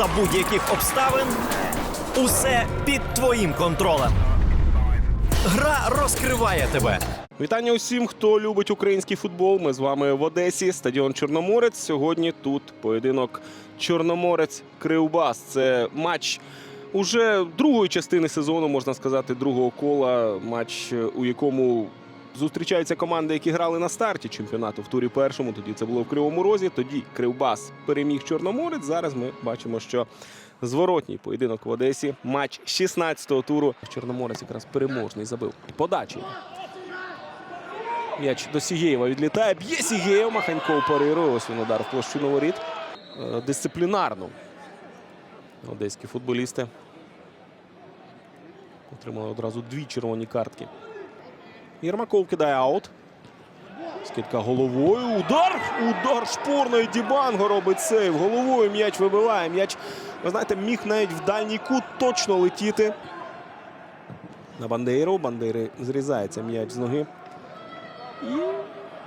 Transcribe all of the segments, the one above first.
за будь-яких обставин. Усе під твоїм контролем. Гра розкриває тебе. Вітання усім, хто любить український футбол. Ми з вами в Одесі, стадіон Чорноморець. Сьогодні тут поєдинок Чорноморець Кривбас. Це матч уже другої частини сезону, можна сказати, другого кола. Матч, у якому зустрічаються команди, які грали на старті чемпіонату в турі першому. Тоді це було в Кривому Розі. Тоді Кривбас переміг Чорноморець. Зараз ми бачимо, що зворотній поєдинок в Одесі. Матч 16-го туру. Чорноморець якраз переможний забив. Подачі. М'яч до Сігєєва відлітає. Б'є Сігєєв. Маханьков парирує. Ось він удар в площину воріт. Е, Дисциплінарно. Одеські футболісти отримали одразу дві червоні картки. Єрмаков кидає аут. Скидка головою. Удар! Удар шпорної Дібанго робить сейв. Головою м'яч вибиває. М'яч, ви знаєте, міг навіть в дальній кут точно летіти. На Бандейру. Бандейри зрізається м'яч з ноги. І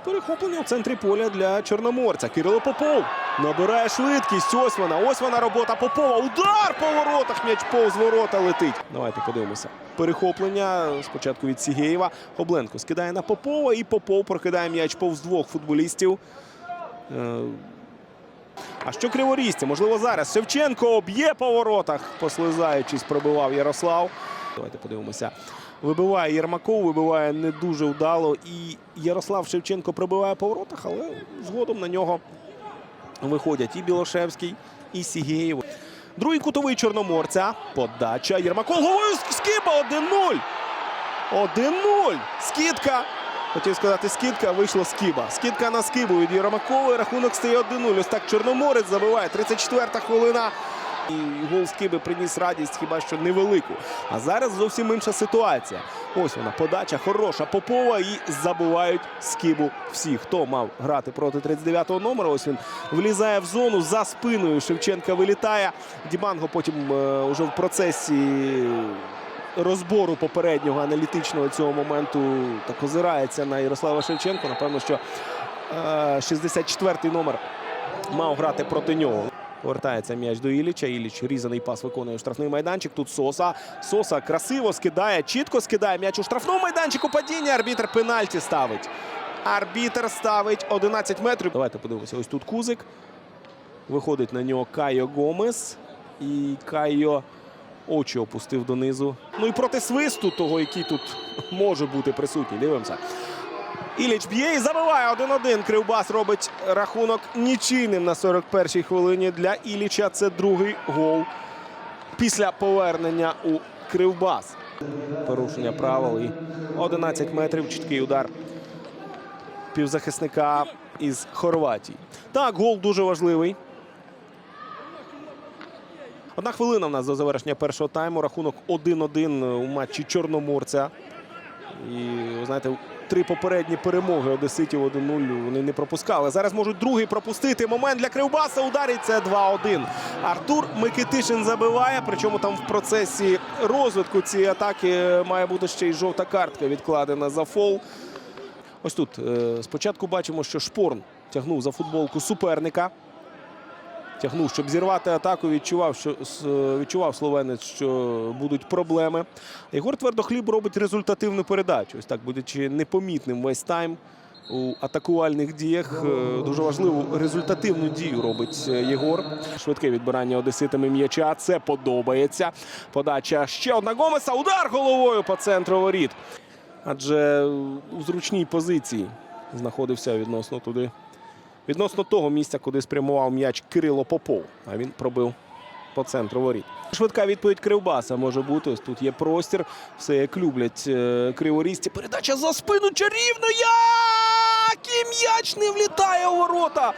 перехоплення в центрі поля для Чорноморця. Кирило Попов набирає швидкість. Ось вона. Ось вона робота Попова. Удар по воротах. М'яч повз ворота летить. Давайте подивимося. Перехоплення спочатку від Сігєєва. Хобленко скидає на Попова. І Попов прокидає м'яч повз двох футболістів. Е, А що криворізці? Можливо, зараз Шевченко б'є по воротах, послизаючись, пробивав Ярослав. Давайте подивимося. Вибиває Єрмаков, вибиває не дуже вдало. І Ярослав Шевченко пробиває по воротах, але згодом на нього виходять і Білошевський, і Сігєєв. Другий кутовий Чорноморця. Подача. Єрмаков головою Скіпа. 1-0. 1-0. Скидка. Хотів сказати, скидка, вийшло скіба. Скидка на скибу від Єрмакова. Рахунок стає 1-0. Ось так Чорноморець забиває. 34-та хвилина. І гол Скиби приніс радість хіба що невелику. А зараз зовсім інша ситуація. Ось вона подача хороша Попова і забувають Скибу всі. Хто мав грати проти 39-го номера? Ось він влізає в зону за спиною. Шевченка вилітає. Дібанго потім е, уже в процесі розбору попереднього аналітичного цього моменту так озирається на Ярослава Шевченко. Напевно, що е, 64-й номер мав грати проти нього. Повертається м'яч до Іліча. Іліч різаний пас виконує у штрафний майданчик. Тут Соса. Соса красиво скидає, чітко скидає м'яч у штрафному майданчику. Падіння. Арбітр пенальті ставить. Арбітр ставить 11 метрів. Давайте подивимося. Ось тут Кузик. Виходить на нього Кайо Гомес. І Кайо очі опустив донизу. Ну і проти свисту, того, який тут може бути присутній. Дивимося. Іліч б'є і забиває 1-1. Кривбас робить рахунок нічийним на 41-й хвилині. Для Іліча це другий гол після повернення у Кривбас. Порушення правил і 11 метрів. Чіткий удар півзахисника із Хорватії. Так, гол дуже важливий. Одна хвилина в нас до завершення першого тайму. Рахунок 1-1 у матчі Чорноморця. І ви знаєте, три попередні перемоги Одеситів 1-0 вони не пропускали. Зараз можуть другий пропустити. Момент для Кривбаса. Ударить це 2-1. Артур Микитишин забиває. Причому там в процесі розвитку цієї атаки має бути ще й жовта картка відкладена за фол. Ось тут е, спочатку бачимо, що Шпорн тягнув за футболку суперника. Тягнув, щоб зірвати атаку. Відчував, що відчував словенець, що будуть проблеми. Єгор Твердохліб робить результативну передачу. Ось так, будучи непомітним весь тайм у атакувальних діях. Е, Дуже важливу результативну дію робить е, Єгор. Швидке відбирання одеситами м'яча. Це подобається. Подача ще одна Гомеса. Удар головою по центру воріт. Адже у зручній позиції знаходився відносно туди. Відносно того місця, куди спрямував м'яч Кирило Попов. А він пробив по центру воріт. Швидка відповідь Кривбаса може бути. Ось тут є простір. Все як люблять е, криворізці. Передача за спину чарівно. І м'яч не влітає у ворота.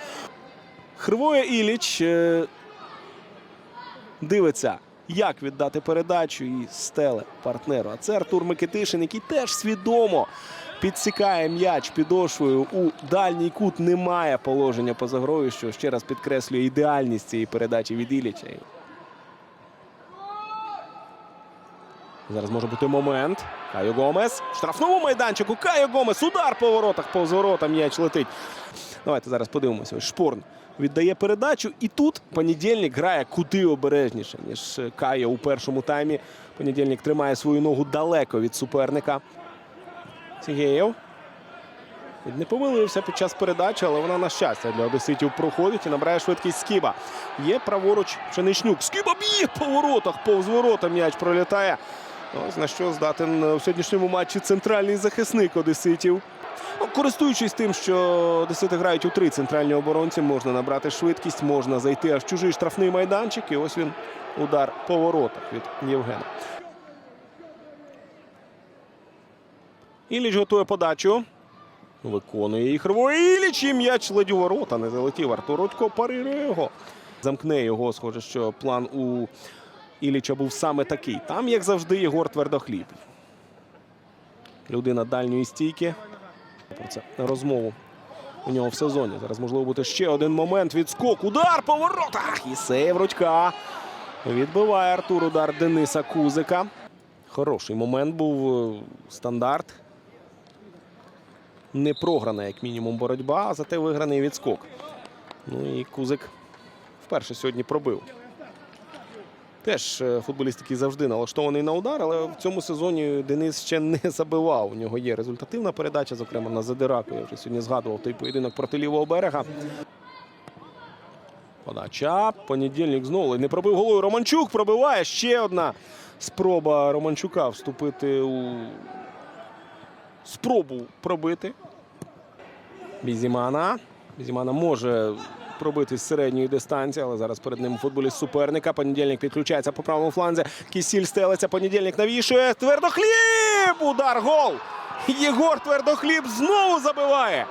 Хривоє Іліч е, дивиться, як віддати передачу і стеле партнеру. А це Артур Микитишин, який теж свідомо підсікає м'яч підошвою у дальній кут. Немає положення поза грою, що ще раз підкреслює ідеальність цієї передачі від Іліча. Зараз може бути момент. Кайо Гомес. Штрафному майданчику. Кайо Гомес. Удар по воротах. Повз ворота м'яч летить. Давайте зараз подивимося. Ось Шпорн віддає передачу. І тут понедільник грає куди обережніше, ніж Кайо у першому таймі. Понедільник тримає свою ногу далеко від суперника. Сігєєв. Не помилився під час передачі, але вона на щастя для одеситів проходить і набирає швидкість Скіба. Є праворуч Пшеничнюк. Скіба б'є по воротах, повз ворота м'яч пролітає. Ось на що здатен в сьогоднішньому матчі центральний захисник одеситів. Ну, Користуючись тим, що одесити грають у три центральні оборонці, можна набрати швидкість, можна зайти аж в чужий штрафний майданчик. І ось він удар по воротах від Євгена. Іліч готує подачу. Виконує їх рвоє Іліч і м'яч ледь у ворота. Не залетів Артур Рудько, парирує його. Замкне його, схоже, що план у Іліча був саме такий. Там, як завжди, Єгор Твердохліб. Людина дальньої стійки. Про це розмову у нього в сезоні. Зараз можливо бути ще один момент. Відскок. Удар по воротах. І сейв Рудька. Відбиває Артур удар Дениса Кузика. Хороший момент був е, стандарт. Не програна, як мінімум, боротьба, а зате виграний відскок. Ну і Кузик вперше сьогодні пробив. Теж е, футболіст, який завжди налаштований на удар, але в цьому сезоні Денис ще не забивав. У нього є результативна передача, зокрема на Задираку. Я вже сьогодні згадував той поєдинок проти лівого берега. Подача. Понедільник знову не пробив головою. Романчук пробиває. Ще одна спроба Романчука вступити у спробу пробити. Бізімана. Бізімана може пробити з середньої дистанції, але зараз перед ним футболіст суперника. Понедільник підключається по правому фланзі. Кісіль стелиться. Понедільник навішує. Твердохліб! Удар гол! Єгор Твердохліб знову забиває.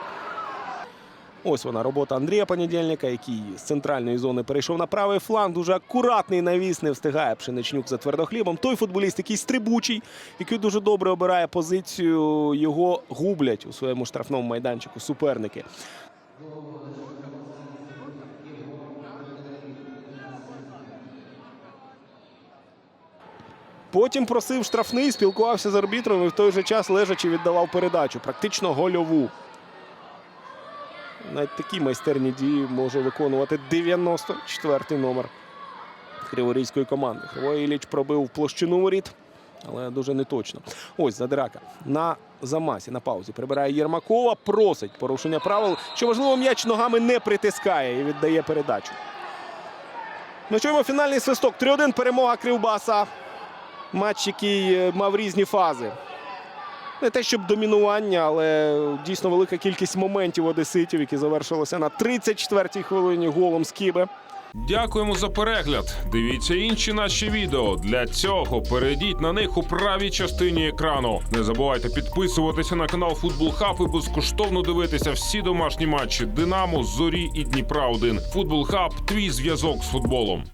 Ось вона робота Андрія Понедільника, який з центральної зони перейшов на правий фланг. Дуже акуратний навіс, не встигає Пшеничнюк за твердохлібом. Той футболіст, який стрибучий, який дуже добре обирає позицію, його гублять у своєму штрафному майданчику суперники. Потім просив штрафний, спілкувався з арбітром і в той же час лежачи віддавав передачу. Практично гольову. Навіть такі майстерні дії може виконувати 94-й номер криворізької команди. Кривой Іліч пробив площину воріт, але дуже неточно. Ось Задирака на замасі, на паузі. Прибирає Єрмакова, просить порушення правил. Що важливо, м'яч ногами не притискає і віддає передачу. Ми чуємо фінальний свисток. 3-1 перемога Кривбаса. Матч, який е, мав різні фази. Не те, щоб домінування, але дійсно велика кількість моментів одеситів, які завершилися на 34-й хвилині голом Скіби. Дякуємо за перегляд. Дивіться інші наші відео. Для цього перейдіть на них у правій частині екрану. Не забувайте підписуватися на канал Футбол Хаб і безкоштовно дивитися всі домашні матчі Динамо, Зорі і Дніпра 1 Футбол Хаб твій зв'язок з футболом.